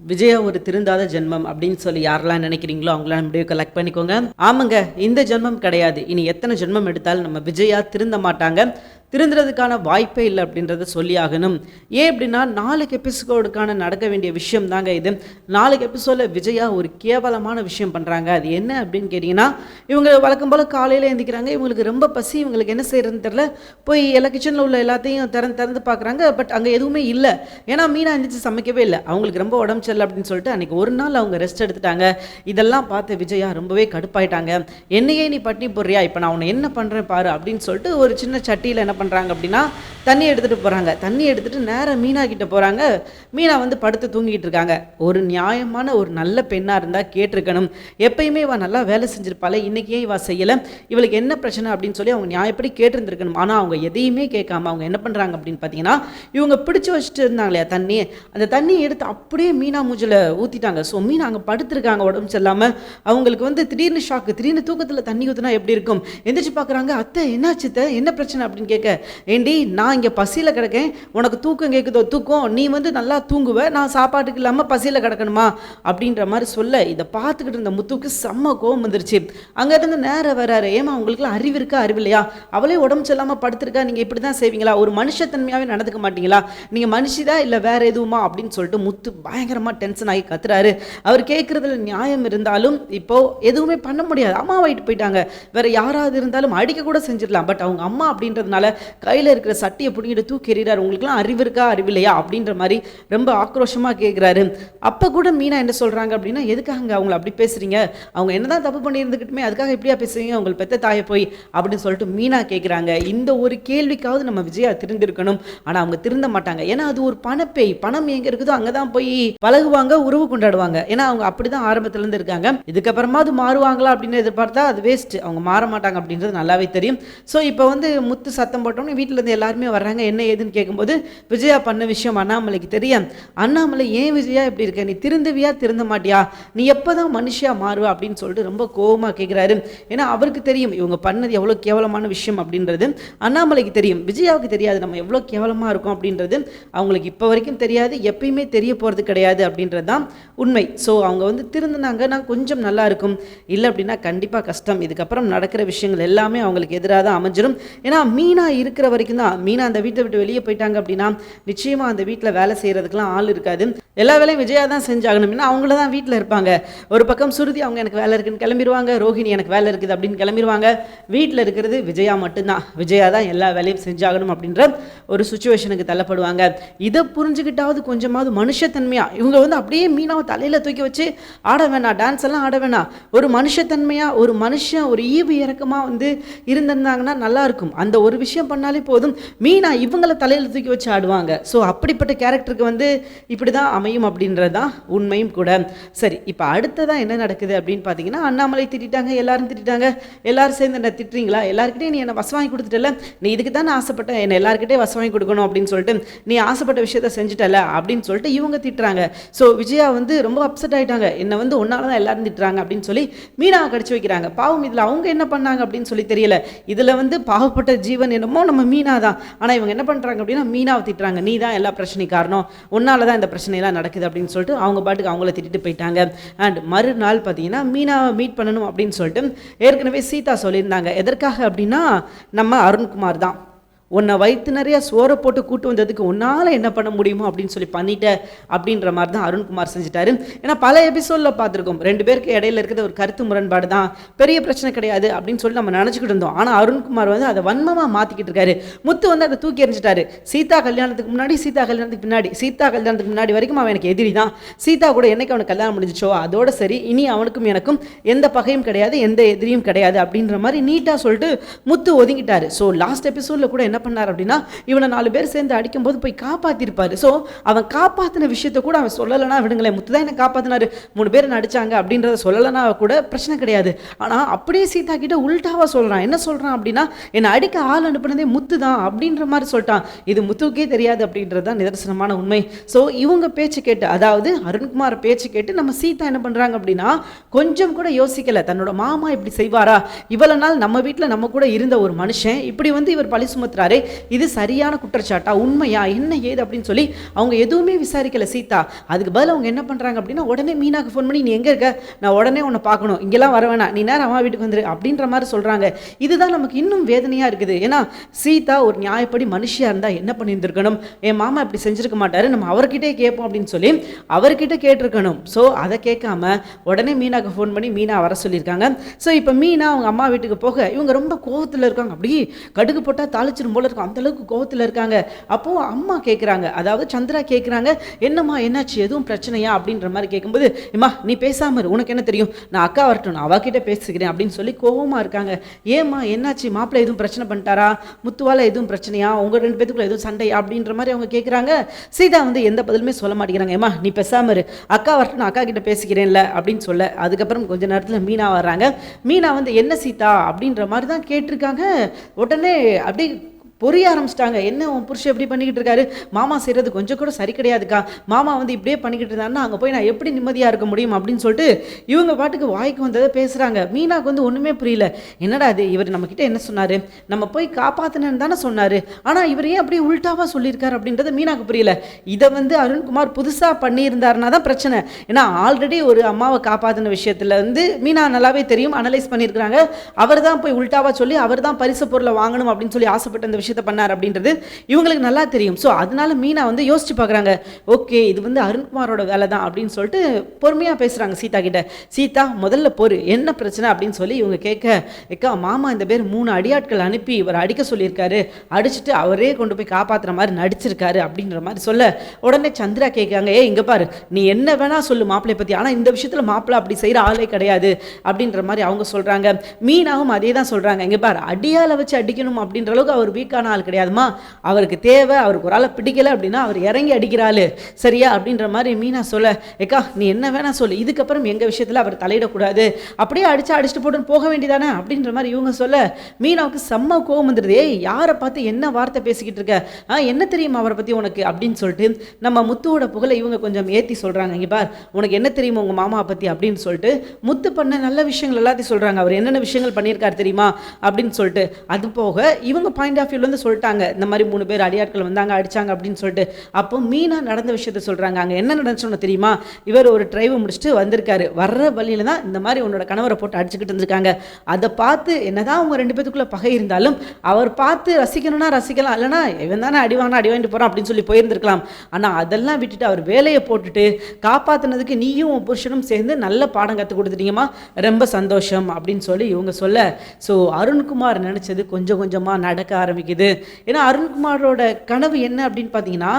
விஜயா ஒரு திருந்தாத ஜென்மம் அப்படின்னு சொல்லி யாரெல்லாம் நினைக்கிறீங்களோ அவங்களாம் முடிவு கலெக்ட் பண்ணிக்கோங்க. ஆமாங்க இந்த ஜென்மம் கிடையாது. இனி எத்தனை ஜென்மம் எடுத்தாலும் நம்ம விஜயா திருந்த மாட்டாங்க. திருந்துறதுக்கான வாய்ப்பே இல்லை அப்படின்றத சொல்லி ஆகணும் ஏன் அப்படின்னா நாளைக்கு எபிசோடுக்கான நடக்க வேண்டிய விஷயம் தாங்க இது. நாளைக்கு எபிசோடில் விஜயா ஒரு கேவலமான விஷயம் பண்ணுறாங்க அது என்ன அப்படின்னு கேட்டிங்கன்னா இவங்க வழக்கம் போல் காலையில் எழுந்திக்கிறாங்க இவங்களுக்கு ரொம்ப பசி. இவங்களுக்கு என்ன செய்யறதுன்னு தெரில போய் எல்லா கிச்சனில் உள்ள எல்லாத்தையும் திறந்து திறந்து பார்க்குறாங்க. பட் அங்கே எதுவுமே இல்லை. ஏன்னா மீனா எழுந்திரிச்சு சமைக்கவே இல்லை. அவங்களுக்கு ரொம்ப உடம்பு சரியில்லை அப்படின்னு சொல்லிட்டு அன்றைக்கி ஒரு நாள் அவங்க ரெஸ்ட் எடுத்துட்டாங்க. இதெல்லாம் பார்த்து விஜயா ரொம்பவே கடுப்பாயிட்டாங்க. என்னையே நீ பட்டினி போடுறியா? இப்போ நான் உன்னை என்ன பண்ணுறேன் பாரு அப்படின்னு சொல்லிட்டு ஒரு சின்ன சட்டியில் என்ன பண்ணுறாங்க அப்படின்னா தண்ணி எடுத்துகிட்டு போகிறாங்க தண்ணி எடுத்துகிட்டு நேராக மீனா கிட்டே போகிறாங்க மீனா வந்து படுத்து தூங்கிட்டு இருக்காங்க. ஒரு நியாயமான ஒரு நல்ல பெண்ணாக இருந்தால் கேட்டிருக்கணும். எப்பயுமே இவ நல்லா வேலை செஞ்சிருப்பாளே. இன்றைக்கே இவா செய்யலை. இவளுக்கு என்ன பிரச்சனை அப்படின்னு சொல்லி அவங்க நியாயப்படி கேட்டிருந்திருக்கணும். ஆனால் அவங்க எதையுமே கேட்காம அவங்க என்ன பண்ணுறாங்க அப்படின்னு பார்த்தீங்கன்னா இவங்க பிடிச்சி வச்சுட்டு இருந்தாங்க இல்லையா தண்ணி அந்த தண்ணி எடுத்து அப்படியே மீனா மூஞ்சில் ஊற்றிட்டாங்க ஸோ மீனா அங்கே படுத்துருக்காங்க உடம்பு சரியில்லாமல் அவங்களுக்கு வந்து திடீர்னு ஷாக்கு திடீர்னு தூக்கத்தில் தண்ணி ஊற்றினா எப்படி இருக்கும்? எந்திரிச்சு பார்க்குறாங்க அத்தை என்னாச்சு அத்தை? என்ன பிரச்சனை? அப்படின்னு கேட்க ஏண்டி நான் இங்கே பசியில் கிடக்கேன். உனக்கு தூக்கம் கேட்குதோ தூக்கம்? நீ வந்து நல்லா தூங்குவ. நான் சாப்பாட்டுக்கு இல்லாமல் பசியில் கிடக்கணுமா? அப்படின்ற மாதிரி சொல்ல இதை பார்த்துக்கிட்டு இருந்த முத்துக்கு செம்ம கோவம் வந்துருச்சு. அங்கேருந்து நேரம் வராரு. ஏமா உங்களுக்குலாம் அறிவு இருக்கா? அறிவு இல்லையா? அவளே உடம்பு சரியில்லாமல் படுத்திருக்கா? நீங்கள் இப்படி தான் செய்வீங்களா? ஒரு மனுஷத்தன்மையாகவே நடந்துக்க மாட்டீங்களா? நீங்கள் மனுஷிதா இல்லை வேற எதுவுமா? அப்படின்னு சொல்லிட்டு முத்து பயங்கரமாக டென்ஷன் ஆகி கத்துறாரு. அவர் கேட்குறதுல நியாயம் இருந்தாலும் இப்போ எதுவுமே பண்ண முடியாது. அம்மா போயிட்டாங்க. வேற யாராவது இருந்தாலும் அடிக்க கூட செஞ்சிடலாம். பட் அவங்க அம்மா அப்படின்றதுனால கையில் இருக்கிற சட்டியை பிடிங்கிட்டு தூக்கி எறிகிறாரு. உங்களுக்குலாம் அறிவு இருக்கா? அறிவு இல்லையா? அப்படின்ற மாதிரி ரொம்ப ஆக்ரோஷமாக கேட்குறாரு அப்போ கூட மீனா என்ன சொல்கிறாங்க அப்படின்னா எதுக்காக அவங்கள அப்படி பேசுகிறீங்க அவங்க என்னதான் தப்பு பண்ணியிருந்துக்கிட்டுமே அதுக்காக இப்படியா பேசுறீங்க? அவங்க பெத்த தாயை போய் அப்படின்னு சொல்லிட்டு மீனா கேட்குறாங்க இந்த ஒரு கேள்விக்காவது நம்ம விஜயா திருந்திருக்கணும் ஆனால் அவங்க திருந்த மாட்டாங்க. ஏன்னா அது ஒரு பணப்பேய். பணம் எங்கே இருக்குதோ அங்கே தான் போய் பழகுவாங்க உறவு கொண்டாடுவாங்க. ஏன்னா அவங்க அப்படி தான் ஆரம்பத்துலேருந்து இருக்காங்க. இதுக்கப்புறமா அது மாறுவாங்களா அப்படின்னு எதிர்பார்த்தா அது வேஸ்ட் அவங்க மாற மாட்டாங்க அப்படின்றது நல்லாவே தெரியும். ஸோ இப்போ வந்து முத்து சத்தம் போட்டோன்னே வீட்டில் இருந்து எல்லாருமே வர்றாங்க. என்ன ஏதுன்னு கேட்கும்போது விஜயா பண்ண விஷயம் அண்ணாமலைக்கு தெரியும். அண்ணாமலை ஏன் விஜயா இப்படி இருக்க? நீ திருந்துவியா? திருந்த மாட்டியா? நீ எப்போ தான் மனுஷியா மாறுவ? அப்படின்னு சொல்லிட்டு ரொம்ப கோவமாக கேட்குறாரு ஏன்னா அவருக்கு தெரியும் இவங்க பண்ணது எவ்வளோ கேவலமான விஷயம் அப்படின்றது. அண்ணாமலைக்கு தெரியும் விஜயாவுக்கு தெரியாது. நம்ம எவ்வளோ கேவலமாக இருக்கோம் அப்படின்றது. அவங்களுக்கு இப்போ வரைக்கும் தெரியாது. எப்பயுமே தெரிய போகிறது கிடையாது அப்படின்றது தான் உண்மை. ஸோ அவங்க வந்து திருந்தினாங்கன்னா கொஞ்சம் நல்லா இருக்கும். இல்லை அப்படின்னா கண்டிப்பாக கஷ்டம். இதுக்கப்புறம் நடக்கிற விஷயங்கள் எல்லாமே அவங்களுக்கு எதிராக தான் அமைஞ்சிரும். ஏன்னா மீனா இருக்கிற வரைக்கும் தான். மீனா அந்த வீட்டை விட்டு வெளியே போயிட்டாங்க அப்படின்னா நிச்சயமாக அந்த வீட்டில் வேலை செய்கிறதுக்கெலாம் ஆள் இருக்காது. எல்லா வேலையும் விஜயா தான் செஞ்சாகணும் ஏன்னா அவங்கள தான் வீட்டில் இருப்பாங்க. ஒரு பக்கம் சுருதி அவங்க எனக்கு வேலை இருக்குன்னு கிளம்பிடுவாங்க ரோஹிணி எனக்கு வேலை இருக்குது அப்படின்னு கிளம்பிடுவாங்க வீட்டில் இருக்கிறது விஜயா மட்டும்தான். விஜயா தான் எல்லா வேலையும் செஞ்சாகணும் அப்படின்ற ஒரு சுச்சுவேஷனுக்கு தள்ளப்படுவாங்க. இதை புரிஞ்சுக்கிட்டாவது கொஞ்சமாவது மனுஷத்தன்மையாக இவங்க வந்து அப்படியே மீனாவை தலையில் தூக்கி வச்சு ஆட வேணாம் டான்ஸ் எல்லாம் ஆட வேணாம். ஒரு மனுஷத்தன்மையாக ஒரு மனுஷன் ஒரு ஈவு இறக்கமாக வந்து இருந்திருந்தாங்கன்னா நல்லாயிருக்கும் அந்த ஒரு விஷயம் பண்ணாலே போதும். மீனா இவங்களை தலையில் தூக்கி வச்சு ஆடுவாங்க. ஸோ அப்படிப்பட்ட கேரக்டருக்கு வந்து இப்படி தான் அமையும் அப்படின்றது தான் உண்மையும் கூட. சரி இப்போ அடுத்ததான் என்ன நடக்குது அப்படின்னு பார்த்தீங்கன்னா அண்ணாமலை திட்டாங்க எல்லாரும் திட்டாங்க எல்லாரும் சேர்ந்து என்ன திட்டுறீங்களா? எல்லாருக்கிட்டையும் நீ என்னை வசம் வாங்கி கொடுத்துட்டல. நீ இதுக்கு தான் ஆசைப்பட்டேன் என்னை எல்லாருக்கிட்டே வசம் வாங்கி கொடுக்கணும் அப்படின்னு சொல்லிட்டு நீ ஆசைப்பட்ட விஷயத்த செஞ்சுட்டல அப்படின்னு சொல்லிட்டு இவங்க திட்டுறாங்க. ஸோ விஜயா வந்து ரொம்ப அப்செட் ஆகிட்டாங்க என்னை வந்து ஒன்றால் தான் எல்லாரும் திட்டுறாங்க அப்படின்னு சொல்லி மீனாவை கடிச்சு வைக்கிறாங்க. பாவம் இதில் அவங்க என்ன பண்ணாங்க அப்படின்னு சொல்லி தெரியல. இதில் வந்து பாவப்பட்ட ஜீவன் என்னமோ நம்ம மீனா தான் ஆனால் இவங்க என்ன பண்ணுறாங்க அப்படின்னா மீனாவை திட்டுறாங்க. நீ தான் எல்லா பிரச்சனையும் காரணம். உன்னால தான் இந்த பிரச்சனையெல்லாம் நடக்குது அப்படின்னு சொல்லிட்டு அவங்க பாட்டுக்கு அவங்கள திட்டிட்டு போயிட்டாங்க. அண்ட் மறுநாள் பார்த்தீங்கன்னா மீனாவை மீட் பண்ணணும் அப்படின்னு சொல்லிட்டு ஏற்கனவே சீதா சொல்லியிருந்தாங்க. எதற்காக அப்படின்னா நம்ம அருண்குமார் தான். உன்னை வயிற்று நிறைய சோறை போட்டு கூட்டு வந்ததுக்கு உன்னால் என்ன பண்ண முடியுமோ அப்படின்னு சொல்லி பண்ணிட்ட அப்படின்ற மாதிரி தான் அருண்குமார் செஞ்சுட்டாரு. ஏன்னா பல எபிசோடில் பார்த்துருக்கோம். ரெண்டு பேருக்கு இடையில இருக்கிறது ஒரு கருத்து முரண்பாடு தான். பெரிய பிரச்சனை கிடையாது அப்படின்னு சொல்லி நம்ம நினச்சிக்கிட்டு இருந்தோம். ஆனால் அருண்குமார் வந்து அதை வன்மமாக மாற்றிக்கிட்டு இருக்காரு. முத்து வந்து அதை தூக்கி எறிஞ்சிட்டாரு. சீதா கல்யாணத்துக்கு முன்னாடி சீதா கல்யாணத்துக்கு பின்னாடி சீதா கல்யாணத்துக்கு முன்னாடி வரைக்கும் அவன் எனக்கு எதிரி தான். சீதா கூட என்னைக்கு அவனுக்கு கல்யாணம் முடிஞ்சிச்சோ அதோட சரி இனி அவனுக்கும் எனக்கும் எந்த பகையும் கிடையாது எந்த எதிரியும் கிடையாது அப்படின்ற மாதிரி நீட்டாக சொல்லிட்டு முத்து ஒதுங்கிட்டாரு. ஸோ லாஸ்ட் எபிசோடில் கூட என்ன பண்ணார் அப்படின்னா இவனை நாலு பேர் சேர்ந்து அடிக்கும்போது போய் காப்பாற்றிருப்பாரு ஸோ அவன் காப்பாற்றின விஷயத்த கூட அவன் சொல்லலைன்னா விடுங்களேன் முத்து தான் என்ன காப்பாற்றினாரு மூணு பேர் நடிச்சாங்க அப்படின்றத சொல்லலைன்னா கூட பிரச்சனை கிடையாது. ஆனால் அப்படியே சீதா கிட்ட உல்டாவாக சொல்கிறான் என்ன சொல்கிறான் அப்படின்னா என்னை அடிக்க ஆள் அனுப்புனதே முத்து தான் அப்படின்ற மாதிரி சொல்லிட்டான். இது முத்துக்கே தெரியாது அப்படின்றது தான் நிதர்சனமான உண்மை. ஸோ இவங்க பேச்சு கேட்டு அதாவது அருண்குமார் பேச்சு கேட்டு நம்ம சீதா என்ன பண்ணுறாங்க அப்படின்னா கொஞ்சம் கூட யோசிக்கல. தன்னோட மாமா இப்படி செய்வாரா? இவ்வளவு நாள் நம்ம வீட்டில் நம்ம கூட இருந்த ஒரு மனுஷன் இப்படி வந்து இவர் பழி சுமத்துறாரு. சொல்லியிருக்காரு இது சரியான குற்றச்சாட்டா உண்மையா என்ன ஏது அப்படின்னு சொல்லி அவங்க எதுவுமே விசாரிக்கல சீதா. அதுக்கு பதில் அவங்க என்ன பண்ணுறாங்க அப்படின்னா உடனே மீனாக்கு ஃபோன் பண்ணி நீ எங்கே இருக்க? நான் உடனே உன்னை பார்க்கணும். இங்கெல்லாம் வர வேணாம். நீ நேரம் அம்மா வீட்டுக்கு வந்துரு அப்படின்ற மாதிரி சொல்கிறாங்க இதுதான் நமக்கு இன்னும் வேதனையாக இருக்குது. ஏன்னா சீதா ஒரு நியாயப்படி மனுஷியாக இருந்தால் என்ன பண்ணியிருந்திருக்கணும்? என் மாமா இப்படி செஞ்சிருக்க மாட்டாரு. நம்ம அவர்கிட்டே கேட்போம் அப்படின்னு சொல்லி அவர்கிட்ட கேட்டிருக்கணும். ஸோ அதை கேட்காம உடனே மீனாக்கு ஃபோன் பண்ணி மீனா வர சொல்லியிருக்காங்க. ஸோ இப்போ மீனா அவங்க அம்மா வீட்டுக்கு போக இவங்க ரொம்ப கோவத்தில் இருக்காங்க. அப்படியே கடுகு போட்டால் தாளிச்சிரும் போல இருக்கும். அந்தளவுக்கு கோபத்தில் கோவத்தில் இருக்காங்க. அப்போது அம்மா கேட்குறாங்க அதாவது சந்திரா கேட்குறாங்க என்னம்மா என்னாச்சு? எதுவும் பிரச்சனையா? அப்படின்ற மாதிரி கேட்கும்போது ஏம்மா நீ பேசாமல் இரு. உனக்கு என்ன தெரியும்? நான் அக்கா வரட்டும். நான் அவகிட்ட பேசிக்கிறேன். அப்படின்னு சொல்லி கோபமாக இருக்காங்க. ஏம்மா என்னாச்சு? மாப்பிள்ளை எதுவும் பிரச்சனை பண்ணிட்டாரா? முத்துவால் எதுவும் பிரச்சனையா? உங்கள் ரெண்டு பேத்துக்குள்ள எதுவும் சண்டையா அப்படின்ற மாதிரி அவங்க கேட்குறாங்க சீதா வந்து எந்த பதிலுமே சொல்ல மாட்டேங்கிறாங்க. ஏம்மா நீ பேசாமல் இரு. அக்கா வரட்டும். நான் அக்கா கிட்ட பேசிக்கிறேன்ல. அப்படின்னு சொல்ல அதுக்கப்புறம் கொஞ்ச நேரத்தில் மீனா வர்றாங்க. மீனா வந்து என்ன சீதா? அப்படின்ற மாதிரி தான் கேட்டிருக்காங்க. உடனே அப்படியே பொரிய ஆரம்பிச்சிட்டாங்க. என்ன உன் புருஷன் எப்படி பண்ணிக்கிட்டு இருக்காரு? மாமா செய்கிறது கொஞ்சம் கூட சரி கிடையாதுக்கா. மாமா வந்து இப்படியே பண்ணிக்கிட்டு இருந்தாருன்னா அங்கே போய் நான் எப்படி நிம்மதியாக இருக்க முடியும் அப்படின்னு சொல்லிட்டு இவங்க பாட்டுக்கு வாய்க்கு வந்ததை பேசுகிறாங்க மீனாக்கு வந்து ஒன்றுமே புரியல. என்னடா அது இவர் நம்மக்கிட்ட என்ன சொன்னார்? நம்ம போய் காப்பாற்றினேன்னு தானே சொன்னார். ஆனால் இவர் ஏன் அப்படியே உல்ட்டாவாக சொல்லியிருக்காரு அப்படின்றது மீனாக்கு புரியல. இதை வந்து அருண்குமார் புதுசாக பண்ணியிருந்தாருனா தான் பிரச்சனை. ஏன்னா ஆல்ரெடி ஒரு அம்மாவை காப்பாற்றின விஷயத்தில் வந்து மீனா நல்லாவே தெரியும் அனலைஸ் பண்ணியிருக்கிறாங்க. அவர் தான் போய் உள்டாவாக சொல்லி அவர் தான் பரிசு பொருளை வாங்கணும் அப்படின்னு சொல்லி ஆசைப்பட்ட அந்த விஷயத்த பண்ணார் அப்படின்றது இவங்களுக்கு நல்லா தெரியும். ஸோ அதனால மீனா வந்து யோசிச்சு பார்க்குறாங்க. ஓகே இது வந்து அருண்குமாரோட வேலை தான் அப்படின்னு சொல்லிட்டு பொறுமையாக பேசுகிறாங்க சீதா கிட்ட. சீதா முதல்ல பொறு என்ன பிரச்சனை அப்படின்னு சொல்லி இவங்க கேட்க ஏக்கா மாமா இந்த பேர் மூணு அடியாட்கள் அனுப்பி இவர் அடிக்க சொல்லியிருக்காரு. அடிச்சுட்டு அவரே கொண்டு போய் காப்பாற்றுற மாதிரி நடிச்சிருக்காரு அப்படின்ற மாதிரி சொல்ல உடனே சந்திரா கேட்காங்க ஏ இங்கே பாரு நீ என்ன வேணா சொல்லு மாப்பிள்ளை பற்றி ஆனால் இந்த விஷயத்தில் மாப்பிள்ளை அப்படி செய்கிற ஆளே கிடையாது அப்படின்ற மாதிரி அவங்க சொல்கிறாங்க மீனாவும் அதே தான் சொல்கிறாங்க இங்கே பாரு அடியால் வச்சு அடிக்கணும் அப்படின்ற அளவுக்கு அவர் வீக்கான ஆள் கிடையாதுமா? அவருக்கு தேவை அவருக்கு ஒரு ஆளை பிடிக்கல அப்படின்னா அவர் இறங்கி அடிக்கிறாள். சரியா? அப்படின்ற மாதிரி மீனா சொல்ல ஏக்கா நீ என்ன வேணா சொல்லு. இதுக்கப்புறம் எங்கள் விஷயத்தில் அவர் தலையிடக்கூடாது. அப்படியே அடிச்சு அடிச்சுட்டு போட்டு போக வேண்டியதானே? அப்படின்ற மாதிரி இவங்க சொல்ல மீனாவுக்கு செம்ம கோவம் வந்துடுது ஏய் யாரை பார்த்து என்ன வார்த்தை பேசிக்கிட்டு இருக்க? ஆ என்ன தெரியுமா அவரை பற்றி உனக்கு? அப்படின்னு சொல்லிட்டு நம்ம முத்துவோட புகழை இவங்க கொஞ்சம் ஏற்றி சொல்கிறாங்க இங்கே பார் உனக்கு என்ன தெரியுமா உங்கள் மாமாவை பற்றி அப்படின்னு சொல்லிட்டு முத்து பண்ண நல்ல விஷயங்கள் எல்லாத்தையும் சொல்கிறாங்க அவர் என்னென்ன விஷயங்கள் பண்ணியிருக்காரு தெரியுமா? அப்படின்னு சொல்லிட்டு அது போக இவங்க பாயிண்ட் ஆஃப் வந்து சொல்லிட்டாங்க. இந்த மாதிரி மூணு பேர் அடியாட்கள் வந்தாங்க அடிச்சாங்க அப்படின்னு சொல்லிட்டு. அப்போ மீனா நடந்த விஷயத்த சொல்கிறாங்க அங்கே என்ன நடந்துச்சுன்னு தெரியுமா? இவர் ஒரு டிரைவை முடிச்சுட்டு வந்திருக்காரு. வர்ற வழியில தான் இந்த மாதிரி உன்னோட கணவரை போட்டு அடிச்சுக்கிட்டு இருந்திருக்காங்க. அதை பார்த்து என்னதான் அவங்க ரெண்டு பேத்துக்குள்ளே பகை இருந்தாலும் அவர் பார்த்து ரசிக்கணும்னா ரசிக்கலாம். இல்லைனா இவன் தானே அடி வாங்கினா அடி வாங்கிட்டு போகிறான் அப்படின்னு சொல்லி போயிருந்திருக்கலாம். ஆனால் அதெல்லாம் விட்டுட்டு அவர் வேலையை போட்டுட்டு காப்பாற்றினதுக்கு நீயும் உன் புருஷனும் சேர்ந்து நல்ல பாடம் கற்றுக் கொடுத்துட்டீங்கம்மா. ரொம்ப சந்தோஷம் அப்படின்னு சொல்லி இவங்க சொல்ல. ஸோ அருண்குமார் நினச்சது கொஞ்சம் கொஞ்சமாக நடக்க ஆரம்பிக்குது. ஏன்னா அருண்குமாரோட கனவு என்ன அப்படின்னு பார்த்தீங்கன்னா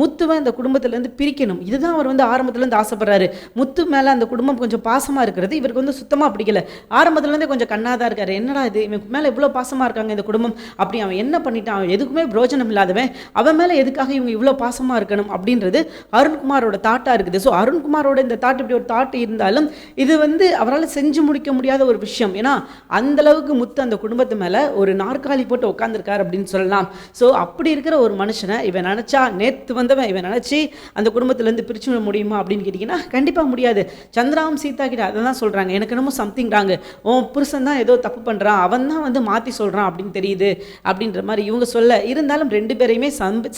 முத்துவை அந்த குடும்பத்திலேருந்து பிரிக்கணும். இதுதான் அவர் வந்து ஆரம்பத்துலேருந்து ஆசைப்படுறாரு. முத்து மேலே அந்த குடும்பம் கொஞ்சம் பாசமாக இருக்கிறது. இவருக்கு வந்து சுத்தமாக பிடிக்கல. ஆரம்பத்துலேருந்தே கொஞ்சம் கண்ணாதான் இருக்காரு. என்னடா இது? இவன் மேலே இவ்வளோ பாசமாக இருக்காங்க இந்த குடும்பம். அப்படி அவன் என்ன பண்ணிட்டான்? அவன் எதுக்குமே பிரோஜனம் இல்லாதவன். அவன் மேலே எதுக்காக இவங்க இவ்வளோ பாசமாக இருக்கணும் அப்படின்றது அருண்குமாரோட தாட்டாக இருக்குது. ஸோ அருண்குமாரோட இந்த தாட் இப்படி ஒரு தாட் இருந்தாலும் இது வந்து அவரால் செஞ்சு முடிக்க முடியாத ஒரு விஷயம். ஏன்னா அந்த அளவுக்கு முத்து அந்த குடும்பத்து மேலே ஒரு நாற்காலி போட்டு உட்காந்துருக்காரு அப்படின்னு சொல்லலாம். ஸோ அப்படி இருக்கிற ஒரு மனுஷனை இவன் நினச்சா நேற்று வந்தவன் இவன் நினச்சி அந்த குடும்பத்திலேருந்து பிரிச்சு விட முடியுமா அப்படின்னு கேட்டிங்கன்னா கண்டிப்பாக முடியாது. சந்திராவும் சீதா கிட்ட அதை தான் சொல்கிறாங்க எனக்கு என்னமோ சம்திங் ராங்கு உன் புருஷன் தான் ஏதோ தப்பு பண்ணுறான் அவன் தான் வந்து மாற்றி சொல்கிறான் அப்படின்னு தெரியுது அப்படின்ற மாதிரி இவங்க சொல்ல. இருந்தாலும் ரெண்டு பேரையுமே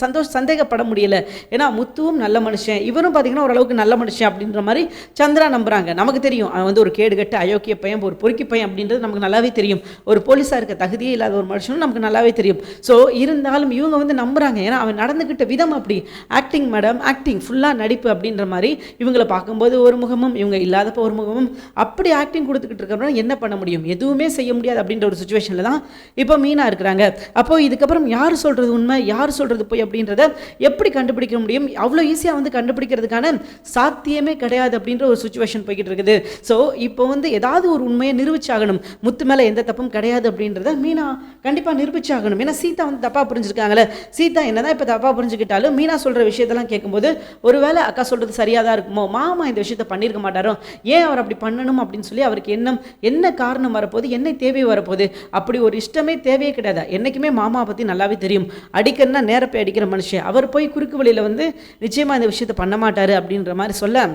சந்தோஷ சந்தேகப்பட முடியல. ஏன்னா முத்துவும் நல்ல மனுஷன். இவரும் பார்த்தீங்கன்னா ஓரளவுக்கு நல்ல மனுஷன் அப்படின்ற மாதிரி சந்திரா நம்புகிறாங்க நமக்கு தெரியும். அவன் வந்து ஒரு கேடுகட்டு அயோக்கிய பையன் ஒரு பொறுக்கி பையன் அப்படின்றது நமக்கு நல்லாவே தெரியும். ஒரு போலீஸாக இருக்க தகுதியே இல்லாத ஒரு மனுஷனும் நமக்கு நல்லாவே தெரியும். ஸோ இருந்தாலும் இவங்க வந்து நம்புகிறாங்க ஏன்னா அவன் நடந்துக்கிட்ட விதம் அப்படி. ஆக்டிங் மேடம் ஆக்டிங் ஃபுல்லாக நடிப்பு அப்படின்ற மாதிரி இவங்களை பார்க்கும்போது ஒரு முகமும் இவங்க இல்லாதப்போ ஒரு முகமும் அப்படி ஆக்டிங் கொடுத்துக்கிட்டு இருக்கிறவங்க என்ன பண்ண முடியும்? எதுவுமே செய்ய முடியாது அப்படின்ற ஒரு சுச்சுவேஷனில் தான் இப்போ மீனா இருக்கிறாங்க. அப்போ இதுக்கப்புறம் யார் சொல்கிறது உண்மை? யார் சொல்கிறது போய் அப்படின்றத எப்படி கண்டுபிடிக்க முடியும்? அவ்வளோ ஈஸியாக வந்து கண்டுபிடிக்கிறதுக்கான சாத்தியமே கிடையாது அப்படின்ற ஒரு சுச்சுவேஷன் போய்கிட்டு இருக்குது. ஸோ இப்போ வந்து ஏதாவது ஒரு உண்மையை நிரூபிச்சாகணும். முத்து மேலே எந்த தப்பும் கிடையாது அப்படின்றத மீனா கண்டிப்பாக நிரூபிச்சாகணும். ஏன்னா சீதா வந்து தப்பாக புரிஞ்சிருக்காங்களே சீதா என்னதான் இப்போ தப்பாக புரிஞ்சுக்கிட்டாலும் மீனா சொல்கிற விஷயத்தெல்லாம் கேட்கும்போது ஒருவேளை அக்கா சொல்கிறது சரியாக தான் இருக்குமோ? மாமா இந்த விஷயத்த பண்ணியிருக்க மாட்டாரோ? ஏன் அவர் அப்படி பண்ணணும்? அப்படின்னு சொல்லி அவருக்கு எண்ணம் என்ன காரணம் வரப்போகுது என்ன தேவை வரப்போகுது? அப்படி ஒரு இஷ்டமே தேவையே கிடையாது. என்றைக்குமே மாமா பற்றி நல்லாவே தெரியும். அடிக்கணும்னா நேர போய் அடிக்கிற மனுஷன். அவர் போய் குறுக்கு வழியில் வந்து நிச்சயமாக இந்த விஷயத்த பண்ண மாட்டார் அப்படின்ற மாதிரி சொல்ல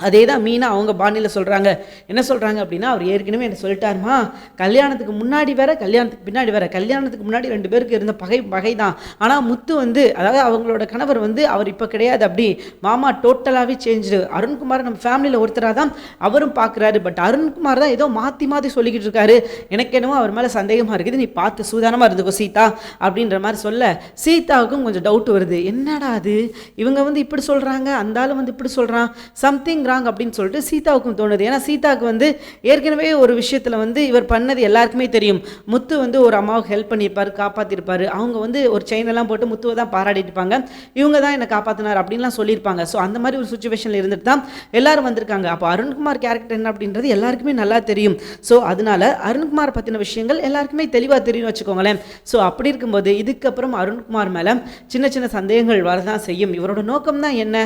அதே தான் மீனா அவங்க பாணியில் சொல்கிறாங்க என்ன சொல்கிறாங்க அப்படின்னா அவர் ஏற்கனவே என்ன சொல்லிட்டாருமா கல்யாணத்துக்கு முன்னாடி வேற கல்யாணத்துக்கு பின்னாடி வேற கல்யாணத்துக்கு முன்னாடி ரெண்டு பேருக்கு இருந்த பகை பகை தான் ஆனால் முத்து வந்து அதாவது அவங்களோட கணவர் வந்து அவர் இப்போ கிடையாது அப்படி. மாமா டோட்டலாகவே சேஞ்சு அருண்குமார் நம்ம ஃபேமிலியில் ஒருத்தராக தான் அவரும் பார்க்குறாரு பட் அருண்குமார் தான் ஏதோ மாற்றி மாற்றி சொல்லிக்கிட்டு இருக்காரு. எனக்கு என்னவோ அவர் மேலே சந்தேகமாக இருக்குது. நீ பார்த்து சூதானமாக இருந்துக்கோ சீதா அப்படின்ற மாதிரி சொல்ல சீதாவுக்கும் கொஞ்சம் டவுட் வருது. என்னடா அது? இவங்க வந்து இப்படி சொல்கிறாங்க அந்த வந்து இப்படி சொல்கிறான் சம்திங் ராங் அப்படின்னு சொல்லிட்டு சீதாவுக்கும் தோணுது. ஏன்னா சீதாவுக்கு வந்து ஏற்கனவே ஒரு விஷயத்தில் வந்து இவர் பண்ணது எல்லாருக்குமே தெரியும். முத்து வந்து ஒரு அம்மாவுக்கு ஹெல்ப் பண்ணியிருப்பார் காப்பாற்றிருப்பார் அவங்க வந்து ஒரு செயின் எல்லாம் போட்டு முத்துவை தான் பாராட்டிருப்பாங்க இருப்பாங்க. இவங்க தான் என்னை காப்பாற்றினார் அப்படின்லாம் சொல்லியிருப்பாங்க. ஸோ அந்த மாதிரி ஒரு சுச்சுவேஷனில் இருந்துட்டு தான் எல்லாரும் வந்திருக்காங்க. அப்போ அருண்குமார் கேரக்டர் என்ன அப்படின்றது எல்லாருக்குமே நல்லா தெரியும். ஸோ அதனால அருண்குமார் பற்றின விஷயங்கள் எல்லாருக்குமே தெளிவாக தெரியும் வச்சுக்கோங்களேன். ஸோ அப்படி இருக்கும்போது இதுக்கப்புறம் அருண்குமார் மேலே சின்ன சின்ன சந்தேகங்கள் வரதான் செய்யும். இவரோட நோக்கம் தான் என்ன?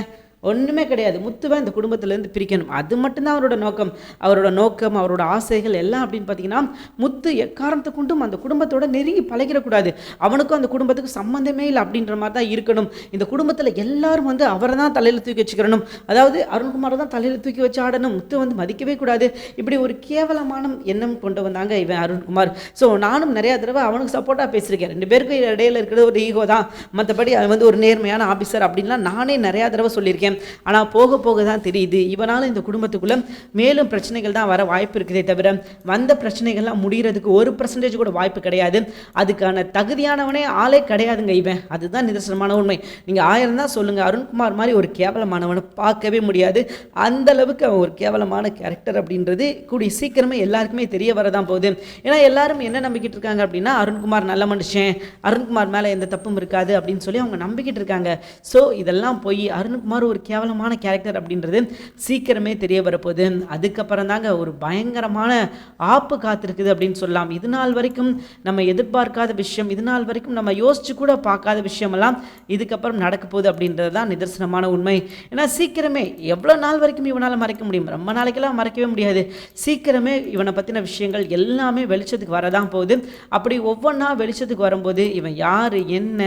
ஒன்றுமே கிடையாது. முத்துவை இந்த குடும்பத்திலேருந்து பிரிக்கணும். அது மட்டும்தான் அவரோட நோக்கம். அவரோட நோக்கம் அவரோட ஆசைகள் எல்லாம் அப்படின்னு பார்த்தீங்கன்னா முத்து எக்காரணத்தை கொண்டும் அந்த குடும்பத்தோட நெருங்கி பழகிடக்கூடாது. அவனுக்கும் அந்த குடும்பத்துக்கு சம்மந்தமே இல்லை அப்படின்ற மாதிரி தான் இருக்கணும். இந்த குடும்பத்தில் எல்லாரும் வந்து அவரை தான் தலையில் தூக்கி வச்சுக்கிறணும். அதாவது அருண்குமாரை தான் தலையில் தூக்கி வச்சு ஆடணும். முத்து வந்து மதிக்கவே கூடாது. இப்படி ஒரு கேவலமான எண்ணம் கொண்டு வந்தாங்க இவன் அருண்குமார். ஸோ நானும் நிறையா தடவை அவனுக்கு சப்போர்ட்டாக பேசியிருக்கேன். ரெண்டு பேருக்கும் இடையில இருக்கிறது ஒரு ஈகோ தான். மற்றபடி அவன் வந்து ஒரு நேர்மையான ஆஃபீஸர் அப்படின்லாம் நானே நிறையா தடவை சொல்லியிருக்கேன். ஆனால் போக போக தான் தெரியுது. இவனால் இந்த குடும்பத்துக்குள்ளே மேலும் பிரச்சனைகள் தான் வர வாய்ப்பு இருக்குதே தவிர வந்த பிரச்சனைகள்லாம் முடிகிறதுக்கு ஒரு பர்சன்டேஜ் கூட வாய்ப்பு கிடையாது. அதுக்கான தகுதியானவனே ஆளே கிடையாதுங்க இவன். அதுதான் நிதர்சனமான உண்மை. நீங்கள் ஆயிரம் தான் சொல்லுங்கள் அருண்குமார் மாதிரி ஒரு கேவலமானவனை பார்க்கவே முடியாது. அந்த அளவுக்கு அவன் ஒரு கேவலமான கேரக்டர் அப்படின்றது கூடிய சீக்கிரமே எல்லாருக்குமே தெரிய வரதான் போகுது. ஏன்னா எல்லாரும் என்ன நம்பிக்கிட்டு இருக்காங்க அப்படின்னா அருண்குமார் நல்ல மனுஷன் அருண்குமார் மேலே எந்த தப்பும் இருக்காது அப்படின்னு சொல்லி அவங்க நம்பிக்கிட்டு இருக்காங்க. ஸோ இதெல்லாம் போய் அருண்குமார் ஒரு கேவலமான கேரக்டர் அப்படின்றது சீக்கிரமே தெரிய வரப்போகுது. அதுக்கப்புறம் தாங்க ஒரு பயங்கரமான ஆப்பு காத்திருக்குது அப்படின்னு சொல்லலாம். இது நாள் வரைக்கும் நம்ம எதிர்பார்க்காத விஷயம் இது நாள் வரைக்கும் நம்ம யோசிச்சு கூட பார்க்காத விஷயமெல்லாம் இதுக்கப்புறம் நடக்க போகுது அப்படின்றது தான் நிதர்சனமான உண்மை. ஏன்னா சீக்கிரமே எவ்வளோ நாள் வரைக்கும் இவனால் மறைக்க முடியும்? ரொம்ப நாளைக்கெல்லாம் மறைக்கவே முடியாது. சீக்கிரமே இவனை பற்றின விஷயங்கள் எல்லாமே வெளிச்சத்துக்கு வரதான் போகுது. அப்படி ஒவ்வொன்றா வெளிச்சத்துக்கு வரும்போது இவன் யார் என்ன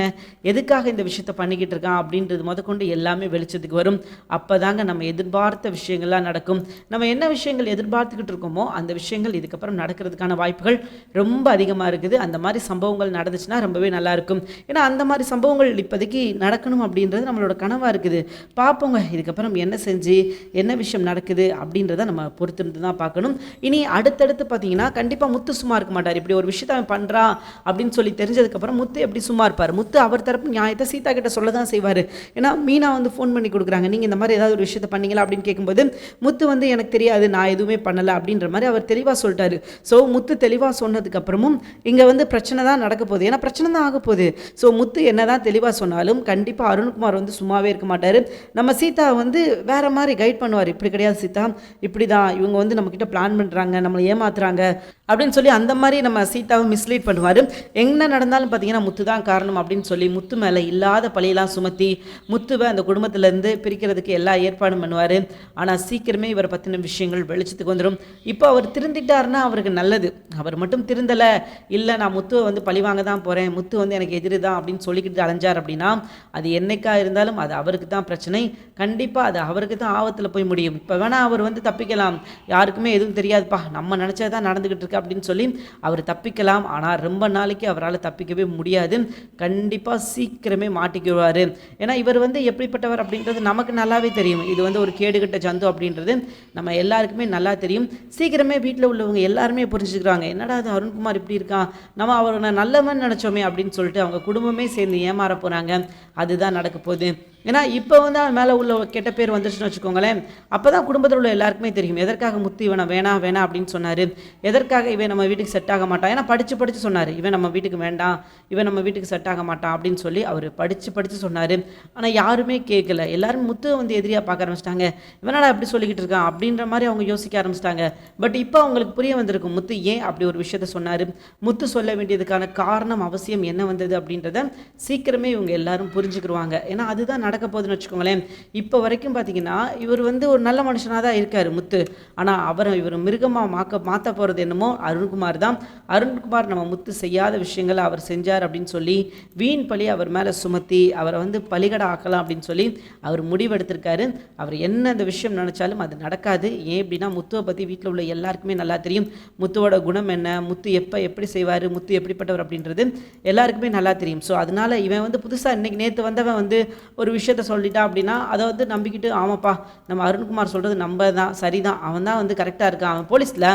எதுக்காக இந்த விஷயத்தை பண்ணிக்கிட்டு இருக்கான் அப்படின்றது முதற்கொண்டு எல்லாமே வெளிச்சத்துக்கு வரும். அப்போ தாங்க நம்ம எதிர்பார்த்த விஷயங்கள்லாம் நடக்கும். நம்ம என்ன விஷயங்கள் எதிர்பார்த்துக்கிட்டு இருக்கோமோ அந்த விஷயங்கள் இதுக்கப்புறம் நடக்கிறதுக்கான வாய்ப்புகள் ரொம்ப அதிகமாக இருக்குது. அந்த மாதிரி சம்பவங்கள் நடந்துச்சுன்னா ரொம்பவே நல்லாயிருக்கும் ஏன்னா அந்த மாதிரி சம்பவங்கள் இப்போதைக்கு நடக்கணும் அப்படின்றது நம்மளோட கனவாக இருக்குது. பார்ப்போங்க இதுக்கப்புறம் என்ன செஞ்சு என்ன விஷயம் நடக்குது அப்படின்றத நம்ம பொறுத்திருந்து தான் பார்க்கணும். இனி அடுத்தடுத்து பார்த்தீங்கன்னா கண்டிப்பாக முத்து சும்மா இருக்க மாட்டார். இப்படி ஒரு விஷயத்தை அவன் பண்ணுறான் அப்படின்னு சொல்லி தெரிஞ்சதுக்கப்புறம் முத்து எப்படி சும்மா இருப்பார்? முத்து அவர் தரப்பு நியாயத்தை சீதா கிட்ட சொல்ல தான் செய்வார். ஏன்னா மீனா வந்து ஃபோன் பண்ணி கொடுக்குறாங்க. நீங்கள் இந்த மாதிரி ஏதாவது ஒரு விஷயத்தை பண்ணீங்களா அப்படின்னு கேட்கும்போது முத்து வந்து எனக்கு தெரியாது நான் எதுவுமே பண்ணலை அப்படின்ற மாதிரி அவர் தெளிவாக சொல்லிட்டாரு. ஸோ முத்து தெளிவாக சொன்னதுக்கப்புறமும் இங்கே வந்து பிரச்சனை தான் நடக்க போகுது. ஏன்னா பிரச்சனை தான் ஆக போகுது. ஸோ முத்து என்ன தான் தெளிவாக சொன்னாலும் கண்டிப்பாக அருண்குமார் வந்து சும்மாவே இருக்க மாட்டார். நம்ம சீதா வந்து வேறு மாதிரி கைட் பண்ணுவார். இப்படி கிடையாது சீதா. இப்படி தான் இவங்க வந்து நம்மக்கிட்ட பிளான் பண்ணுறாங்க நம்மளை ஏமாத்துறாங்க. அப்படின்னு சொல்லி அந்த மாதிரி நம்ம சீதாவை மிஸ்லீட் பண்ணுவார். என்ன நடந்தாலும் பார்த்தீங்கன்னா முத்து தான் காரணம் அப்படின்னு சொல்லி முத்து மேலே இல்லாத பழியெல்லாம் சுமத்தி முத்துவை அந்த குடும்பத்திலேருந்து பிரிக்கிறதுக்கு எல்லா ஏற்பாடும் பண்ணுவார். ஆனால் சீக்கிரமே இவரை பற்றின விஷயங்கள் வெளிச்சத்துக்கு வந்துடும் இப்போ அவர் திருந்திட்டார்னா அவருக்கு நல்லது. அவர் மட்டும் திருந்தலை இல்லை நான் முத்துவை வந்து பழி வாங்க தான் போகிறேன் முத்து வந்து எனக்கு எதிரி தான் அப்படின்னு சொல்லிக்கிட்டு அலைஞ்சார் அப்படின்னா அது என்னைக்கா இருந்தாலும் அது அவருக்கு தான் பிரச்சனை. கண்டிப்பாக அது அவருக்கு தான் ஆபத்தில் போய் முடியும். இப்போ வேணால் அவர் வந்து தப்பிக்கலாம். யாருக்குமே எதுவும் தெரியாதுப்பா. நம்ம நினச்சது தான் நடந்துக்கிட்டு இருக்கு அப்படின்னு சொல்லி அவர் தப்பிக்கலாம். ஆனால் ரொம்ப நாளைக்கு அவரால் தப்பிக்கவே முடியாது. கண்டிப்பாக சீக்கிரமே மாட்டிக்குவார். ஏன்னா இவர் வந்து எப்படிப்பட்டவர் அப்படின்றது நமக்கு நல்லாவே தெரியும். இது வந்து ஒரு கேடுகட்ட ஜந்து அப்படின்றது நம்ம எல்லாருக்குமே நல்லா தெரியும். சீக்கிரமே வீட்டில் உள்ளவங்க எல்லாருமே புரிஞ்சுக்கிறாங்க. என்னடா அது அருண்குமார் இப்படி இருக்கான்? நம்ம அவரை நல்லவன் நினச்சோமே அப்படின்னு சொல்லிட்டு அவங்க குடும்பமே சேர்ந்து ஏமாற போகிறாங்க அதுதான் நடக்க போகுது. ஏன்னா இப்போ வந்து அவன் மேலே உள்ள கெட்ட பேர் வந்துருச்சுன்னு வச்சுக்கோங்களேன். அப்போ தான் குடும்பத்தில் உள்ள எல்லாருக்குமே தெரியும். எதற்காக முத்து இவனை வேணாம் வேணாம் அப்படின்னு சொன்னார். எதற்காக இவன் நம்ம வீட்டுக்கு செட் ஆக மாட்டான்? ஏன்னா படித்து படித்து சொன்னார். இவன் நம்ம வீட்டுக்கு வேண்டாம். இவன் நம்ம வீட்டுக்கு செட் ஆக மாட்டான் அப்படின்னு சொல்லி அவர் படித்து படித்து சொன்னார். ஆனால் யாருமே கேட்கல எல்லாரும் முத்து வந்து எதிரியாக பார்க்க ஆரம்பிச்சிட்டாங்க. இவனடா எப்படி சொல்லிக்கிட்டு இருக்கான் அப்படின்ற மாதிரி அவங்க யோசிக்க ஆரம்பிச்சிட்டாங்க. பட் இப்போ அவங்களுக்கு புரிய வந்திருக்கும் முத்து ஏன் அப்படி ஒரு விஷயத்த சொன்னார்? முத்து சொல்ல வேண்டியதுக்கான காரணம் அவசியம் என்ன வந்தது அப்படின்றத சீக்கிரமே இவங்க எல்லாரும் புரிஞ்சுக்கிருவாங்க. ஏன்னா அதுதான் நடக்க போகுதுன்னு வச்சுக்கோங்களேன். இப்போ வரைக்கும் பார்த்தீங்கன்னா இவர் வந்து ஒரு நல்ல மனுஷனாக தான் இருக்கார் முத்து. ஆனால் அவரை இவர் மிருகமாக மாக்க மாற்ற போகிறது என்னமோ அருண்குமார் தான். அருண்குமார் நம்ம முத்து செய்யாத விஷயங்களை அவர் செஞ்சார் அப்படின்னு சொல்லி வீண் பழி அவர் மேலே சுமத்தி அவரை வந்து பலிகடை ஆக்கலாம் அப்படின்னு சொல்லி அவர் முடிவெடுத்திருக்காரு. அவர் என்ன இந்த விஷயம் நினச்சாலும் அது நடக்காது. ஏன் அப்படின்னா முத்துவை பற்றி வீட்டில் உள்ள எல்லாருக்குமே நல்லா தெரியும். முத்துவோட குணம் என்ன? முத்து எப்போ எப்படி செய்வார்? முத்து எப்படிப்பட்டவர் அப்படின்றது எல்லாருக்குமே நல்லா தெரியும். ஸோ அதனால இவன் வந்து புதுசாக இன்னைக்கு நேற்று வந்தவன் வந்து ஒரு விஷயத்த சொல்லிட்டான் அப்படின்னா அதை வந்து நம்பிக்கிட்டு ஆமாப்பா நம்ம அருண்குமார் சொல்கிறது நம்ம தான் சரிதான். அவன் தான் வந்து கரெக்டாக இருக்கான். அவன் போலீஸில்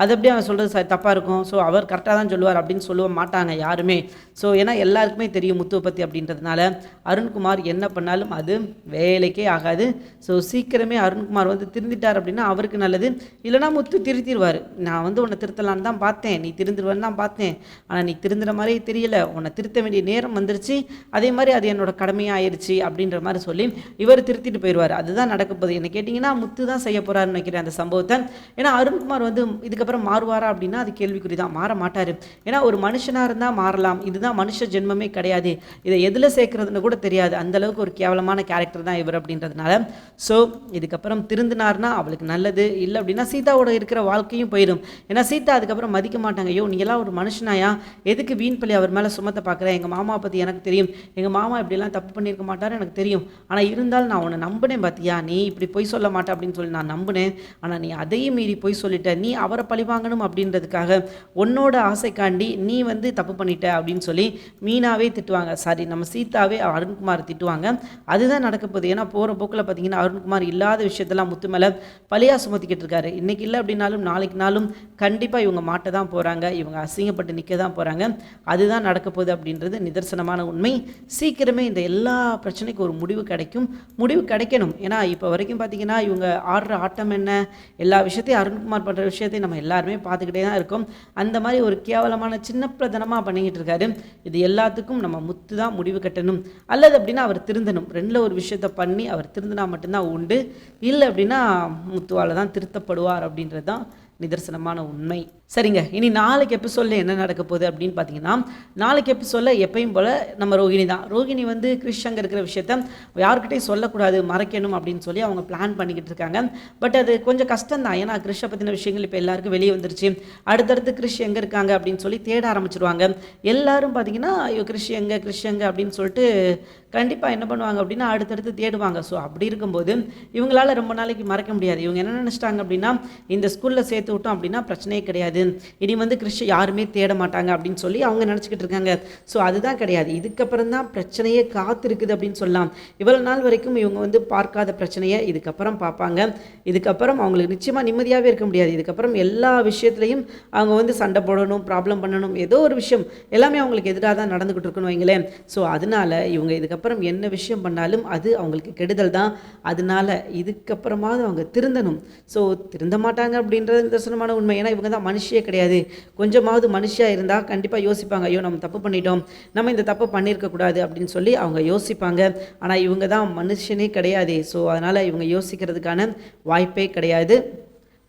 அது எப்படி அவன் சொல்கிறது ச தப்பாக இருக்கும்? ஸோ அவர் கரெக்டாக தான் சொல்லுவார் அப்படின்னு சொல்ல மாட்டாங்க யாருமே. ஸோ ஏன்னா எல்லாருக்குமே தெரியும் முத்துவை பற்றி அப்படின்றதுனால. அருண்குமார் என்ன பண்ணாலும் அது வேலைக்கே ஆகாது. ஸோ சீக்கிரமே அருண்குமார் வந்து திருந்திட்டார் அப்படின்னா அவருக்கு நல்லது. இல்லைனா முத்து திருத்திடுவார் நான் வந்து உன்னை திருத்தலான்னு தான் பார்த்தேன். நீ திருந்துருவேன்னு தான் பார்த்தேன். ஆனால் நீ திருந்துற மாதிரியே தெரியல. உன்னை திருத்த வேண்டிய நேரம் வந்துருச்சு. அதே மாதிரி அது என்னோட கடமையாக ஆயிடுச்சு அப்படின்ற மாதிரி சொல்லி இவர் திருத்திட்டு போயிடுவார். அதுதான் நடக்க போகுது. என்ன கேட்டிங்கன்னா முத்து தான் செய்ய போகிறாருன்னு நினைக்கிறேன் அந்த சம்பவத்தை. ஏன்னா அருண்குமார் வந்து இதுக்கப்புறம் மாறுவாரா அப்படின்னா அது கேள்விக்குறி தான் மாற மாட்டார். ஏன்னா ஒரு மனுஷனாக இருந்தால் மாறலாம். இதுதான் மனுஷ ஜென்மமே கிடையாது. இதை எதில் சேர்க்குறதுன்னு கூட தெரியாது. அந்தளவுக்கு ஒரு கேவலமான கேரக்டர் தான் இவர் அப்படின்றதுனால. ஸோ இதுக்கப்புறம் திருந்தினார்னா அவளுக்கு நல்லது. இல்லை அப்படின்னா சீதாவோட இருக்கிற வாழ்க்கையும் போயிடும். ஏன்னா சீதா அதுக்கப்புறம் மதிக்க மாட்டாங்க. ஐயோ நீங்களாம் ஒரு மனுஷனாயா? எதுக்கு வீண் பள்ளி அவர் மேலே சுமத்த பார்க்குறேன் எங்கள் மாமா பற்றி எனக்கு தெரியும். எங்கள் மாமா இப்படிலாம் தப்பு பண்ணியிருக்க மாட்டார். எனக்கு தெரியும் தெரியும். ஆனால் இருந்தாலும் நான் உன்னை நம்பினேன் பார்த்தியா நீ இப்படி பொய் சொல்ல மாட்டேன் அப்படின்னு சொல்லி நான் நம்பினேன். ஆனால் நீ அதையும் மீறி பொய் சொல்லிட்ட. நீ அவரை பழி வாங்கணும் அப்படின்றதுக்காக உன்னோட ஆசைக்காண்டி நீ வந்து தப்பு பண்ணிட்ட அப்படின்னு சொல்லி மீனாவே திட்டுவாங்க. சாரி நம்ம சீதாவே அருண்குமார் திட்டுவாங்க. அதுதான் நடக்க போகுது. ஏன்னா போகிற போக்கில் பார்த்தீங்கன்னா அருண்குமார் இல்லாத விஷயத்தெல்லாம் முத்து மேலே பழியாக சுமத்திக்கிட்டு இருக்காரு. இன்றைக்கி இல்லை அப்படின்னாலும் நாளைக்கு நாளும் கண்டிப்பாக இவங்க மாட்ட தான் போகிறாங்க இவங்க அசிங்கப்பட்டு நிற்க தான் போகிறாங்க அதுதான் நடக்க போகுது அப்படின்றது நிதர்சனமான உண்மை. சீக்கிரமே இந்த எல்லா பிரச்சனைக்கும் ஒரு முடிவு கிடைக்கும். முடிவு கிடைக்கணும். ஏன்னா இப்போ வரைக்கும் பார்த்தீங்கன்னா இவங்க ஆடுற ஆட்டம் என்ன? எல்லா விஷயத்தையும் அருண்குமார் பண்ணுற விஷயத்தையும் நம்ம எல்லாருமே பார்த்துக்கிட்டே தான் இருக்கோம். அந்த மாதிரி ஒரு கேவலமான சின்ன பிரதனமாக பண்ணிக்கிட்டு இருக்காரு. இது எல்லாத்துக்கும் நம்ம முத்து தான் முடிவு கட்டணும். அல்லது அப்படின்னா அவர் திருந்தணும். ரெண்டில் ஒரு விஷயத்த பண்ணி அவர் திருந்தினா மட்டும்தான் உண்டு. இல்லை அப்படின்னா முத்துவால் தான் திருத்தப்படுவார் அப்படின்றது தான் நிதர்சனமான உண்மை. சரிங்க இனி நாளைக்கு எபிசோடில் என்ன நடக்க போகுது அப்படின்னு பார்த்தீங்கன்னா நாளைக்கு எபிசோடில் எப்பயும் போல் நம்ம ரோகிணி தான். ரோகிணி வந்து கிறிஷ் அங்கே இருக்கிற விஷயத்த யாருக்கிட்டையும் சொல்லக்கூடாது மறைக்கணும் அப்படின்னு சொல்லி அவங்க பிளான் பண்ணிக்கிட்டு இருக்காங்க. பட் அது கொஞ்சம் கஷ்டம் தான் ஏன்னா கிறிஷை பற்றின விஷயங்கள் இப்போ எல்லாருக்கும் வெளியே வந்துருச்சு. அடுத்தடுத்து கிறிஷ் எங்கே இருக்காங்க அப்படின்னு சொல்லி தேட ஆரம்பிச்சிருவாங்க. எல்லாரும் பார்த்தீங்கன்னா ஐயோ கிறிஷ் எங்கே கிறிஷ் எங்கே அப்படின்னு சொல்லிட்டு கண்டிப்பாக என்ன பண்ணுவாங்க அப்படின்னா அடுத்தடுத்து தேடுவாங்க. ஸோ அப்படி இருக்கும்போது இவங்களால ரொம்ப நாளைக்கு மறக்க முடியாது. இவங்க என்ன நினச்சிட்டாங்க அப்படின்னா இந்த ஸ்கூலில் சேர்த்து விட்டோம் அப்படின்னா பிரச்சனையே கிடையாது. இனி வந்து கிறிஷ் யாருமே தேட மாட்டாங்க அப்படின்னு சொல்லி அவங்க நினச்சிக்கிட்டு இருக்காங்க. ஸோ அதுதான் கிடையாது. இதுக்கப்புறம் தான் பிரச்சனையே காத்திருக்குது அப்படின்னு சொல்லலாம். இவ்வளோ நாள் வரைக்கும் இவங்க வந்து பார்க்காத பிரச்சனையை இதுக்கப்புறம் பார்ப்பாங்க. இதுக்கப்புறம் அவங்களுக்கு நிச்சயமாக நிம்மதியாகவே இருக்க முடியாது. இதுக்கப்புறம் எல்லா விஷயத்துலையும் அவங்க வந்து சண்டை போடணும் ப்ராப்ளம் பண்ணணும் ஏதோ ஒரு விஷயம் எல்லாமே அவங்களுக்கு எதிராக தான் நடந்துக்கிட்டு இருக்கணும் வைங்களேன். ஸோ அதனால இவங்க இதுக்கப்புறம் என்ன விஷயம் பண்ணாலும் அது அவங்களுக்கு கெடுதல் தான். அதனால இதுக்கப்புறமாவது அவங்க திருந்தணும். ஸோ திருந்த மாட்டாங்க அப்படின்றது நிதர்சனமான உண்மை. ஏன்னா இவங்க தான் மனுஷியே கிடையாது. கொஞ்சமாவது மனுஷியாக இருந்தால் கண்டிப்பாக யோசிப்பாங்க. ஐயோ நம்ம தப்பு பண்ணிட்டோம். நம்ம இந்த தப்பு பண்ணியிருக்கக்கூடாது அப்படின்னு சொல்லி அவங்க யோசிப்பாங்க. ஆனால் இவங்க தான் மனுஷனே கிடையாது. ஸோ அதனால் இவங்க யோசிக்கிறதுக்கான வாய்ப்பே கிடையாது.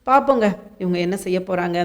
பார்ப்போங்க இவங்க என்ன செய்ய போகிறாங்க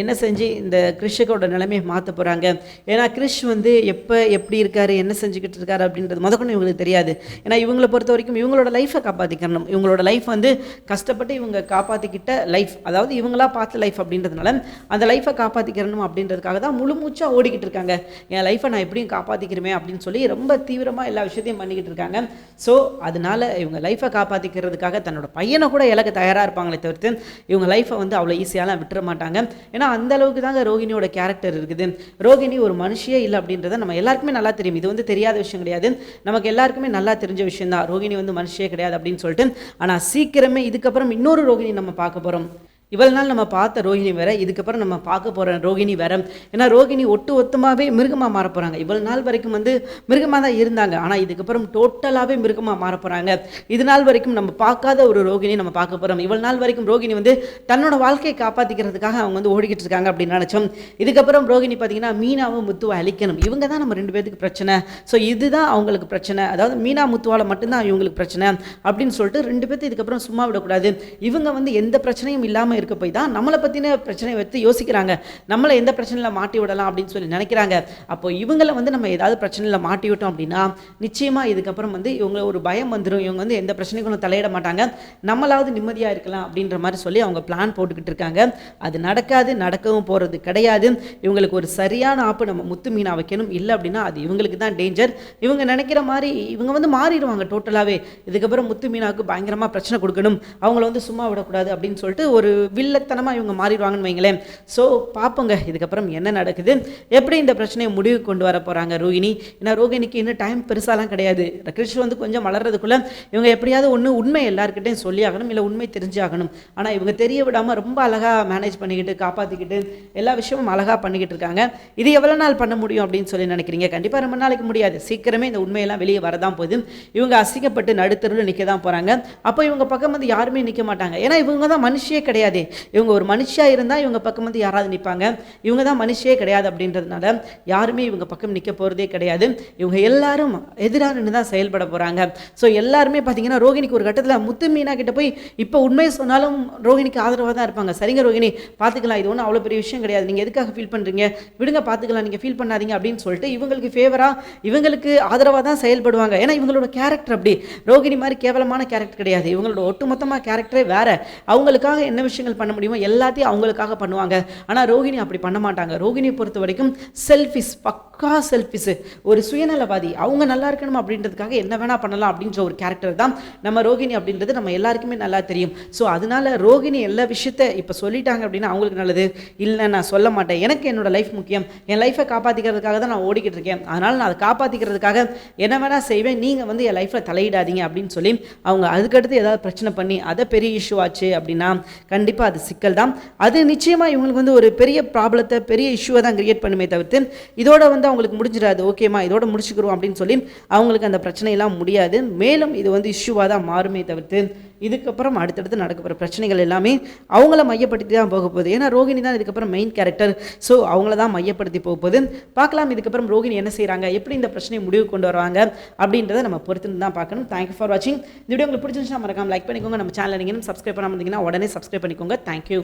என்ன செஞ்சு இந்த கிறிஷுக்கோட நிலைமையை மாற்ற போகிறாங்க ஏன்னா கிறிஷ் வந்து எப்போ எப்படி இருக்காரு என்ன செஞ்சுக்கிட்டு இருக்காரு அப்படின்றது முதக்கொண்டு இவங்களுக்கு தெரியாது. ஏன்னா இவங்களை பொறுத்த வரைக்கும் இவங்களோட லைஃப்பை காப்பாற்றிக்கணும் இவங்களோட லைஃப் வந்து கஷ்டப்பட்டு இவங்க காப்பாற்றிக்கிட்ட லைஃப் அதாவது இவங்களா பார்த்த லைஃப் அப்படின்றதுனால அந்த லைஃப்பை காப்பாற்றிக்கிறணும் அப்படின்றதுக்காக தான் முழு மூச்சாக ஓடிக்கிட்டு இருக்காங்க. என் லைஃப்பை நான் எப்படியும் காப்பாற்றிக்கிறமே அப்படின்னு சொல்லி ரொம்ப தீவிரமாக எல்லா விஷயத்தையும் பண்ணிக்கிட்டு இருக்காங்க. ஸோ அதனால இவங்க லைஃப்பை காப்பாற்றிக்கிறதுக்காக தன்னோட பையனை கூட இலக்க தயாராக இருப்பாங்களே தவிர்த்து இவங்க லைஃப்பை வந்து அவ்வளோ ஈஸியாலாம் விட்டுற மாட்டாங்க. ஏன்னா அந்த அளவுக்கு தாங்க ரோகிணியோட கேரக்டர் இருக்குது. ரோகிணி ஒரு மனுஷியே இல்லை அப்படின்றத நம்ம எல்லாருக்குமே நல்லா தெரியும். இது வந்து தெரியாத விஷயம் கிடையாது. நமக்கு எல்லாருக்குமே நல்லா தெரிஞ்ச விஷயம் தான் ரோகிணி வந்து மனுஷியே கிடையாது அப்படின்னு சொல்லிட்டு. ஆனால் சீக்கிரமே இதுக்கப்புறம் இன்னொரு ரோகிணி நம்ம பார்க்க போகிறோம் இவ்வளவு நாள் நம்ம பார்த்த ரோகிணி வேற இதுக்கப்புறம் நம்ம பார்க்க போகிற ரோகிணி வேற. ஏன்னா ரோகிணி ஒட்டு ஒத்தமாகவே மிருகமாக மாற போகிறாங்க இவ்வளவு நாள் வரைக்கும் வந்து மிருகமாக தான் இருந்தாங்க. ஆனால் இதுக்கப்புறம் டோட்டலாகவே மிருகமாக மாற போகிறாங்க இது நாள் வரைக்கும் நம்ம பார்க்காத ஒரு ரோகிணி நம்ம பார்க்க போகிறோம் இவ்வளவு நாள் வரைக்கும் ரோகிணி வந்து தன்னோட வாழ்க்கையை காப்பாற்றிக்கிறதுக்காக அவங்க வந்து ஓடிக்கிட்டு இருக்காங்க அப்படின்னு நினச்சோம். இதுக்கப்புறம் ரோகிணி பார்த்தீங்கன்னா மீனாவும் முத்துவை அழிக்கணும். இவங்க தான் நம்ம ரெண்டு பேருக்கு பிரச்சனை. ஸோ இதுதான் அவங்களுக்கு பிரச்சனை. அதாவது மீனா முத்துவால் மட்டும்தான் இவங்களுக்கு பிரச்சனை அப்படின்னு சொல்லிட்டு ரெண்டு பேர்த்து இதுக்கப்புறம் சும்மா விடக்கூடாது. இவங்க வந்து எந்த பிரச்சனையும் இல்லாமல் இல்லாமல் இருக்க போய் தான் நம்மளை பற்றின பிரச்சனையை வைத்து யோசிக்கிறாங்க. நம்மளை எந்த பிரச்சனையில் மாட்டி விடலாம் அப்படின்னு சொல்லி நினைக்கிறாங்க. அப்போ இவங்கள வந்து நம்ம ஏதாவது பிரச்சனையில் மாட்டி விட்டோம் அப்படின்னா நிச்சயமாக இதுக்கப்புறம் வந்து இவங்க ஒரு பயம் வந்துடும் இவங்க வந்து எந்த பிரச்சனைகளும் தலையிட மாட்டாங்க. நம்மளாவது நிம்மதியாக இருக்கலாம் அப்படின்ற மாதிரி சொல்லி அவங்க பிளான் போட்டுக்கிட்டு இருக்காங்க. அது நடக்காது நடக்கவும் போகிறது கிடையாது. இவங்களுக்கு ஒரு சரியான ஆப்பு நம்ம முத்து மீனா வைக்கணும். இல்லை அப்படின்னா அது இவங்களுக்கு தான் டேஞ்சர் இவங்க நினைக்கிற மாதிரி இவங்க வந்து மாறிடுவாங்க டோட்டலாகவே இதுக்கப்புறம் முத்து மீனாவுக்கு பயங்கரமாக பிரச்சனை கொடுக்கணும். அவங்கள வந்து சும்மா விடக்கூடாது அப்படின்னு சொல்லிட்டு ஒரு வில்லத்தனமாக இவங்க மாறிடுவாங்கன்னு வைங்களேன். ஸோ பார்ப்போங்க இதுக்கப்புறம் என்ன நடக்குது? எப்படி இந்த பிரச்சனையை முடிவு கொண்டு வர போகிறாங்க ரோகிணி? ஏன்னா ரோகிணிக்கு இன்னும் டைம் பெருசாலாம் கிடையாது. கிருஷ்ண வந்து கொஞ்சம் வளர்கிறதுக்குள்ளே இவங்க எப்படியாவது ஒன்று உண்மை எல்லாருக்கிட்டையும் சொல்லி ஆகணும் இல்லை உண்மை தெரிஞ்சு ஆகணும். ஆனால் இவங்க தெரிய விடாமல் ரொம்ப அழகாக மேனேஜ் பண்ணிக்கிட்டு காப்பாற்றிக்கிட்டு எல்லா விஷயமும் அழகாக பண்ணிக்கிட்டு இருக்காங்க. இது எவ்வளோ நாள் பண்ண முடியும் அப்படின்னு சொல்லி நினைக்கிறீங்க? கண்டிப்பாக ரொம்ப நாளைக்கு முடியாது. சீக்கிரமே இந்த உண்மையெல்லாம் வெளியே வரதான் போகுது. இவங்க அசிங்கப்பட்டு நடுத்தருவில் நிற்க தான் போகிறாங்க அப்போ இவங்க பக்கம் வந்து யாருமே நிற்க மாட்டாங்க. ஏன்னா இவங்க தான் மனுஷியே கிடையாது. இவங்க ஒரு மனுஷியாக இருந்தால் இவங்க பக்கம் வந்து யாராவது நிற்பாங்க இவங்க தான் மனுஷியே கிடையாது அப்படின்றதுனால யாருமே இவங்க பக்கம் நிற்க போகிறதே கிடையாது. இவங்க எல்லாரும் எதிராக நின்று தான் செயல்பட போகிறாங்க ஸோ எல்லாருமே பார்த்தீங்கன்னா ரோகிணிக்கு ஒரு கட்டத்தில் முத்து மீனா கிட்ட போய் இப்போ உண்மையை சொன்னாலும் ரோகிணிக்கு ஆதரவாக தான் இருப்பாங்க. சரிங்க ரோகிணி பார்த்துக்கலாம் இது ஒன்றும் அவ்வளோ பெரிய விஷயம் கிடையாது. நீங்கள் எதுக்காக ஃபீல் பண்ணுறீங்க விடுங்க பார்த்துக்கலாம் நீங்கள் ஃபீல் பண்ணாதீங்க அப்படின்னு சொல்லிட்டு இவங்களுக்கு ஃபேவராக இவங்களுக்கு ஆதரவாக தான் செயல்படுவாங்க. ஏன்னா இவங்களோட கேரக்டர் அப்படி. ரோகிணி மாதிரி கேவலமான கேரக்டர் கிடையாது. இவங்களோட ஒட்டுமொத்தமாக கேரக்டரே வேற. அவங்களுக்காக என்ன விஷயம் விஷயங்கள் பண்ண முடியுமோ எல்லாத்தையும் அவங்களுக்காக பண்ணுவாங்க. ஆனால் ரோகிணி அப்படி பண்ண மாட்டாங்க. ரோகிணியை பொறுத்த வரைக்கும் செல்ஃபிஸ் பக்கா செல்ஃபிஸு ஒரு சுயநலவாதி. அவங்க நல்லா இருக்கணும் அப்படின்றதுக்காக என்ன வேணால் பண்ணலாம் அப்படின்ற ஒரு கேரக்டர் தான் நம்ம ரோகிணி அப்படின்றது நம்ம எல்லாருக்குமே நல்லா தெரியும். ஸோ அதனால ரோகிணி எல்லா விஷயத்த இப்போ சொல்லிட்டாங்க அப்படின்னா அவங்களுக்கு நல்லது. இல்லை நான் சொல்ல மாட்டேன். எனக்கு என்னோட லைஃப் முக்கியம். என் லைஃப்பை காப்பாற்றிக்கிறதுக்காக தான் நான் ஓடிக்கிட்டு இருக்கேன். அதனால் நான் அதை காப்பாற்றிக்கிறதுக்காக என்ன வேணால் செய்வேன். நீங்கள் வந்து என் லைஃப்பில் தலையிடாதீங்க அப்படின்னு சொல்லி அவங்க அதுக்கடுத்து ஏதாவது பிரச்சனை பண்ணி அதை பெரிய இஷ்யூ ஆச்சு அப்படின்னா கண்டிப்பாக அது சிக்கல் தான் அது நிச்சயமாக இவங்களுக்கு வந்து ஒரு பெரிய ப்ராப்ளத்தை பெரிய இஷ்யூவை தான் கிரியேட் பண்ணுமே தவிர்த்து இதோட வந்து அவங்களுக்கு முடிஞ்சிடாது. ஓகேம்மா இதோட முடிச்சுக்கிறோம் அப்படின்னு சொல்லி அவங்களுக்கு அந்த பிரச்சனையெல்லாம் முடியாது. மேலும் இது வந்து இஷ்யூவாக தான் மாறுமே தவிர்த்து இதுக்கப்புறம் அடுத்தடுத்து நடக்கப்போகிற பிரச்சனைகள் எல்லாமே அவங்கள மையப்படுத்தி தான் போக போகுது. ஏன்னா ரோகிணி தான் இதுக்கப்புறம் மெயின் கேரக்டர் ஸோ அவங்கள தான் மையப்படுத்தி போக போகுது. பார்க்கலாம் இதுக்கப்புறம் ரோகிணி என்ன செய்கிறாங்க எப்படி இந்த பிரச்சனையை முடிவு கொண்டு வருவாங்க? அப்படின்றத நம்ம பொறுத்து தான் பார்க்கணும். தேங்க்யூ ஃபார் வாட்சிங் இந்த வீடியோ உங்களுக்கு பிடிச்சிருந்துச்சுன்னா மறக்காம லைக் பண்ணிக்கோங்க. நம்ம சேனல் நீங்கள் சப்ஸ்கிரைப் பண்ணாமல் இருந்தீங்கன்னா உடனே சப்ஸ்கிரைப் பண்ணிக்கோங்க. தேங்க்யூ